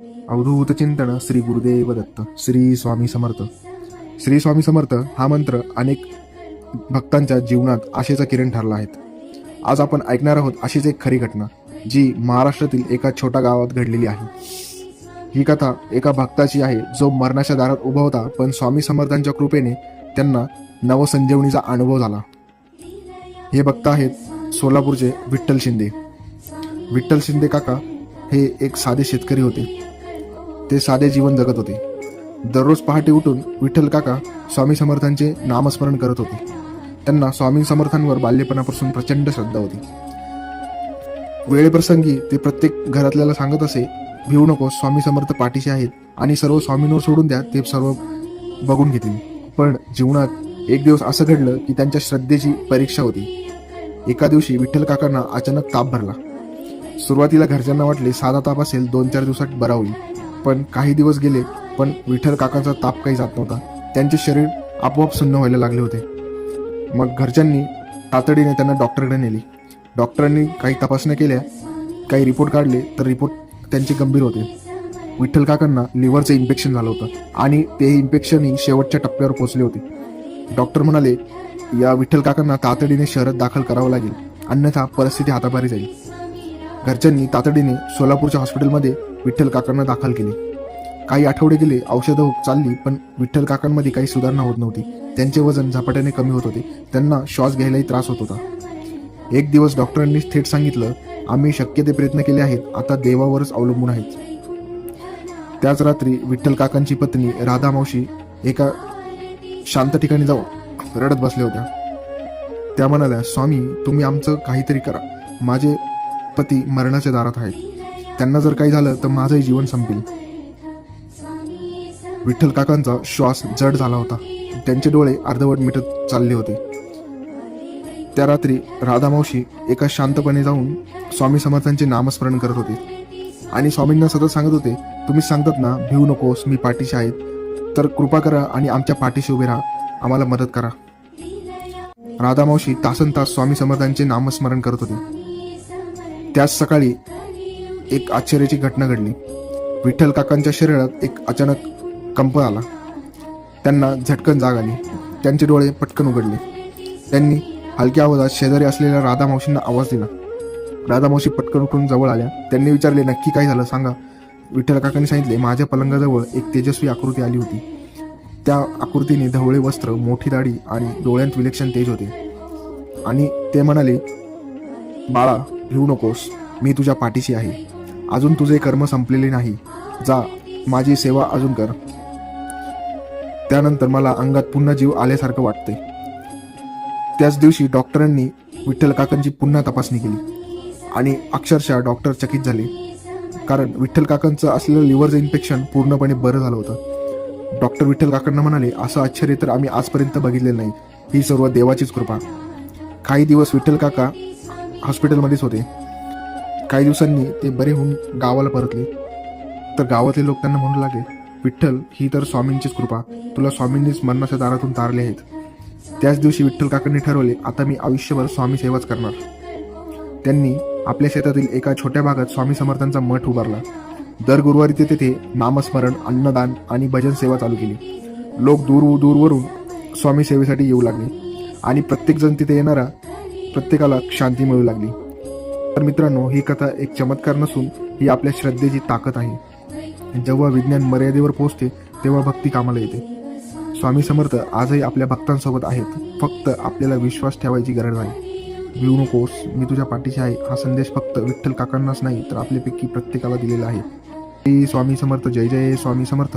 अवधूत चिंतन श्री गुरुदेव दत्त श्री स्वामी समर्थ. श्री स्वामी समर्थ हा मंत्र अनेक भक्तांच्या जीवनात आशेचा किरण ठरला आहे. आज आपण ऐकणार आहोत अशीच एक खरी घटना जी महाराष्ट्रातील एका छोट्या गावात घडलेली आहे. ही कथा एका भक्ताची आहे जो मरणाच्या दारात उभा होता पण स्वामी समर्थांच्या कृपेने त्यांना नवसंजीवनीचा अनुभव झाला. हे भक्त आहेत सोलापूरचे विठ्ठल शिंदे. विठ्ठल शिंदे काका हे एक साधे शेतकरी होते. ते साधे जीवन जगत होते. दररोज पहाटे उठून विठ्ठल काका स्वामी समर्थांचे नामस्मरण करत होते. त्यांना स्वामी समर्थांवर बाल्यपणापासून प्रचंड श्रद्धा होती. वेळेप्रसंगी ते प्रत्येक घरातल्याला सांगत असे भिवू नको स्वामी समर्थ पाठीशी आहेत आणि सर्व स्वामींवर सोडून द्या ते सर्व बघून घेतील. पण जीवनात एक दिवस असं घडलं की त्यांच्या श्रद्धेची परीक्षा होती. एका दिवशी विठ्ठल काकांना अचानक ताप भरला. सुरुवातीला घरच्यांना वाटले साधा ताप असेल दोन चार दिवसात बरा होईल. पण काही दिवस गेले पण विठ्ठल काकांचा ताप काही जात नव्हता. त्यांचे शरीर आपोआप सुन्न व्हायला लागले होते. मग घरच्यांनी तातडीने त्यांना डॉक्टरकडे नेली. डॉक्टरांनी काही तपासण्या केल्या काही रिपोर्ट काढले तर रिपोर्ट त्यांचे गंभीर होते. विठ्ठल काकांना लिव्हरचं इन्फेक्शन झालं होतं आणि ते इन्फेक्शनही शेवटच्या टप्प्यावर पोहोचले होते. डॉक्टर म्हणाले या विठ्ठल काकांना तातडीने शहरात दाखल करावं लागेल. अन्यथा परिस्थिती हाताबारी जाईल. घरच्यांनी तातडीने सोलापूरच्या हॉस्पिटलमध्ये विठ्ठल काकांना दाखल केले. काही आठवडे गेले औषधं चालली पण विठ्ठल काकांमध्ये काही सुधारणा होत नव्हती. त्यांचे वजन झपाट्याने कमी होत होते. त्यांना श्वास घ्यायलाही त्रास होत होता. एक दिवस डॉक्टरांनी थेट सांगितलं आम्ही शक्य ते प्रयत्न केले आहेत. आता देवावरच अवलंबून आहेत. त्याच रात्री विठ्ठल काकांची पत्नी राधा मावशी एका शांत ठिकाणी जाऊन रडत बसल्या होत्या. त्या म्हणाल्या स्वामी तुम्ही आमचं काहीतरी करा. माझे पती मरणाच्या दारात आहेत. त्यांना जर काही झालं तर माझंही जीवन संपेल. विठ्ठल काकांचा श्वास जड झाला होता. त्यांचे डोळे अर्धवट मिटत चालले होते. त्या रात्री राधा मावशी एका शांतपणे जाऊन स्वामी समर्थांचे नामस्मरण करत होते. आणि स्वामींना सतत सांगत होते तुम्ही सांगतात ना भिवू नकोस मी पाठीशी आहेत तर कृपा करा आणि आमच्या पाठीशी उभे राहा. आम्हाला मदत करा. राधा मावशी तासन तास स्वामी समर्थांचे नामस्मरण करत होते. त्याच सकाळी एक आश्चर्याची घटना घडली. विठ्ठल काकांच्या शरीरात एक अचानक कंप आला. त्यांना झटकन जाग आली. त्यांचे डोळे पटकन उघडले. त्यांनी हलक्या आवाजात शेजारी असलेल्या राधा मावशींना आवाज दिला. राधा मावशी पटकन उठून जवळ आल्या. त्यांनी विचारले नक्की काय झालं? सांगा. विठ्ठल काकांनी सांगितले माझ्या पलंगाजवळ एक तेजस्वी आकृती आली होती. त्या आकृतीने धवळे वस्त्र मोठी दाढी आणि डोळ्यांत विलक्षण तेज होते. आणि ते म्हणाले बाळा भिवू नकोस. मी तुझ्या पाठीशी आहे. अजून तुझे कर्म संपलेले नाही. जा माझी सेवा अजून कर. त्यानंतर मला अंगात पुन्हा जीव आल्यासारखं वाटते. त्याच दिवशी डॉक्टरांनी विठ्ठल काकांची पुन्हा तपासणी केली. आणि अक्षरशः डॉक्टर चकित झाले. कारण विठ्ठल काकांचं असलेलं लिव्हरचं इन्फेक्शन पूर्णपणे बरं झालं होतं. डॉक्टर विठ्ठल काकांना म्हणाले असं आश्चर्य तर आम्ही आजपर्यंत बघितलेलं नाही. ही सर्व देवाचीच कृपा. काही दिवस विठ्ठल काका हॉस्पिटलमध्येच होते. काही दिवसांनी ते बरे होऊन गावाला परतले. तर गावातले लोक त्यांना म्हणू लागले विठ्ठल ही तर स्वामींचीच कृपा. तुला स्वामींनीच मरणाच्या दारातून तारले आहेत. त्याच दिवशी विठ्ठल काकांनी ठरवले आता मी आयुष्यभर स्वामी सेवाच करणार. त्यांनी आपल्या शेतातील एका छोट्या भागात स्वामी समर्थांचा मठ उभारला. दर गुरुवारी ते तेथे नामस्मरण अन्नदान आणि भजन सेवा चालू केली. लोक दूर दूरवरून स्वामी सेवेसाठी येऊ लागले आणि प्रत्येकजण तिथे येणारा प्रत्येकाला शांती मिळू लागली. तर मित्रांनो ही कथा एक चमत्कार नसून ही आपल्या श्रद्धेची ताकद आहे. जेव्हा विज्ञान मर्यादेवर पोहोचते तेव्हा भक्ती कामाला येते. स्वामी समर्थ आजही आपल्या भक्तांसोबत आहेत. फक्त आपल्याला विश्वास ठेवायची गरज आहे भिवू नकोस मी तुझ्या पाठीशी आहे. हा संदेश फक्त विठ्ठल काकांनाच नाही तर आपल्यापैकी प्रत्येकाला दिलेला आहे. श्री स्वामी समर्थ जय जय स्वामी समर्थ.